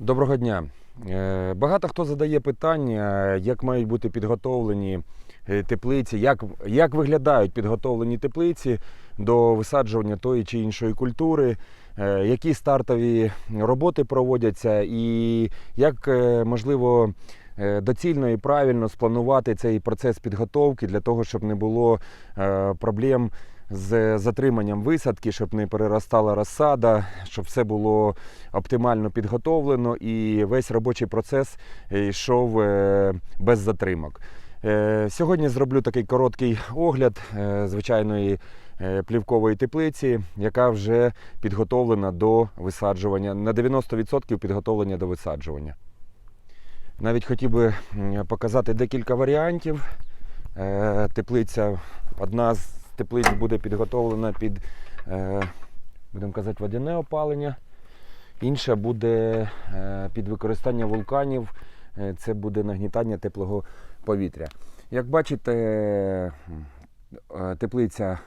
Доброго дня. Е, Багато хто задає питання, як мають бути підготовлені е, теплиці, як, як виглядають підготовлені теплиці до висаджування тої чи іншої культури, е, які стартові роботи проводяться, і як можливо доцільно і правильно спланувати цей процес підготовки для того, щоб не було проблем з затриманням висадки, щоб не переростала розсада, щоб все було оптимально підготовлено і весь робочий процес йшов е, без затримок. Е, Сьогодні зроблю такий короткий огляд е, звичайної плівкової теплиці, яка вже підготовлена до висаджування, на 90% підготовлення до висаджування. Навіть хотів би показати декілька варіантів. Теплиця, одна з теплиць буде підготовлена під, е, будемо казати, водяне опалення. Інша буде е, під використання вулканів, е, це буде нагнітання теплого повітря. Як бачите, теплиця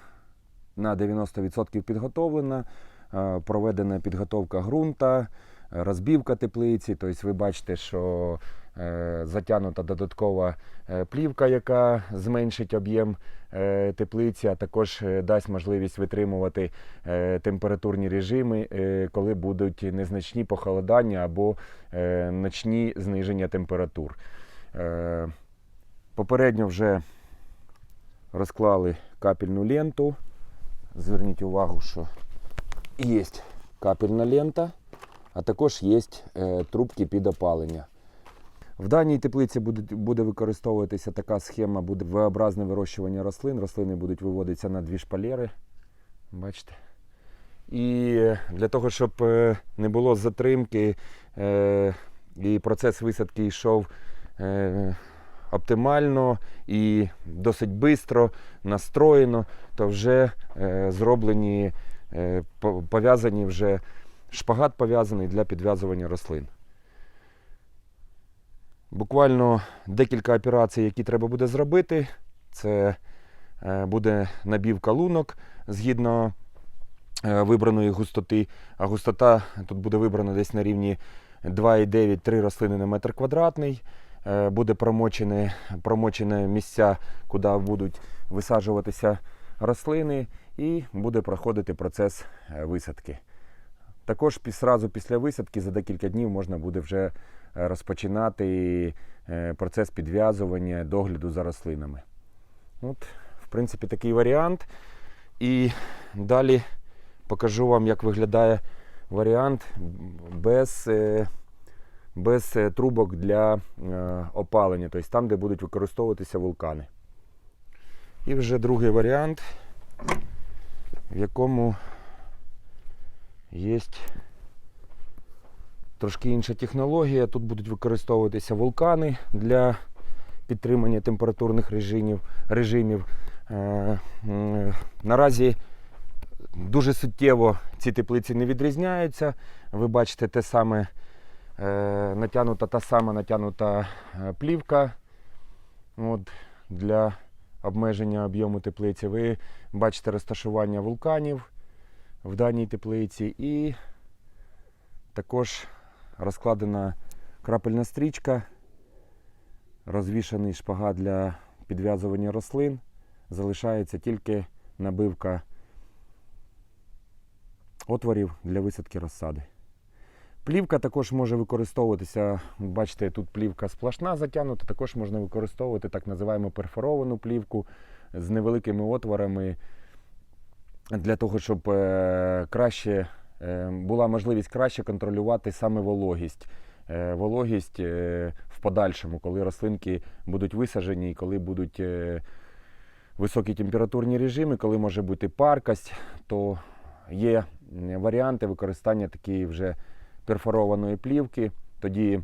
на 90% підготовлена, проведена підготовка ґрунта, розбівка теплиці. Тобто ви бачите, що затягнута додаткова е, плівка, яка зменшить об'єм е, теплиці, а також е, дасть можливість витримувати е, температурні режими, е, коли будуть незначні похолодання або е, ночні зниження температур. Е, Попередньо вже розклали капельну ленту. Зверніть увагу, що є капельна лента, а також є е, трубки під опалення. В даній теплиці буде, буде використовуватися така схема, буде V-образне вирощування рослин. Рослини будуть виводитися на дві шпалери. Бачите? І для того, щоб е, не було затримки е, і процес висадки йшов е, оптимально і досить швидко, настроєно, то вже зроблені, пов'язані вже шпагат пов'язаний для підв'язування рослин. Буквально декілька операцій, які треба буде зробити. Це е, буде набівка лунок згідно е, вибраної густоти. А густота тут буде вибрана десь на рівні 2,9-3 рослини на метр квадратний. Е, Буде промочені, промочені місця, куди будуть висаджуватися рослини, і буде проходити процес висадки. Також зразу після висадки за декілька днів можна буде вже е, розпочинати е, процес підв'язування, догляду за рослинами. От, в принципі, такий варіант. І далі покажу вам, як виглядає варіант без, е, без трубок для опалення, тобто там, де будуть використовуватися вулкани. І вже другий варіант, в якому є трошки інша технологія. Тут будуть використовуватися вулкани для підтримання температурних режимів. режимів. Е, Наразі дуже суттєво ці теплиці не відрізняються. Ви бачите те саме е, натягнута та сама натягнута е, плівка от, для обмеження об'єму теплиці. Ви бачите розташування вулканів в даній теплиці і також розкладена крапельна стрічка, розвішаний шпагат для підв'язування рослин. Залишається тільки набивка отворів для висадки розсади. Плівка також може використовуватися, бачите, тут плівка сплошна затягнута, також можна використовувати так називаємо перфоровану плівку з невеликими отворами для того, щоб е, краще е, була можливість краще контролювати саме вологість. Е, Вологість в подальшому, коли рослинки будуть висаджені і коли будуть високі температурні режими, коли може бути паркость, то є варіанти використання такої вже перфорованої плівки. Тоді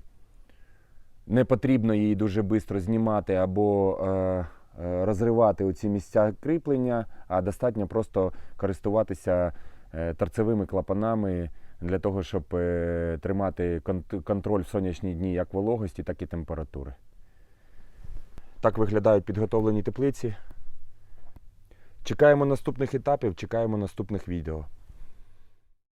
не потрібно її дуже швидко знімати або розривати оці місця кріплення, а достатньо просто користуватися е, торцевими клапанами для того, щоб е, тримати контроль в сонячні дні як вологості, так і температури. Так виглядають підготовлені теплиці. Чекаємо наступних етапів, чекаємо наступних відео.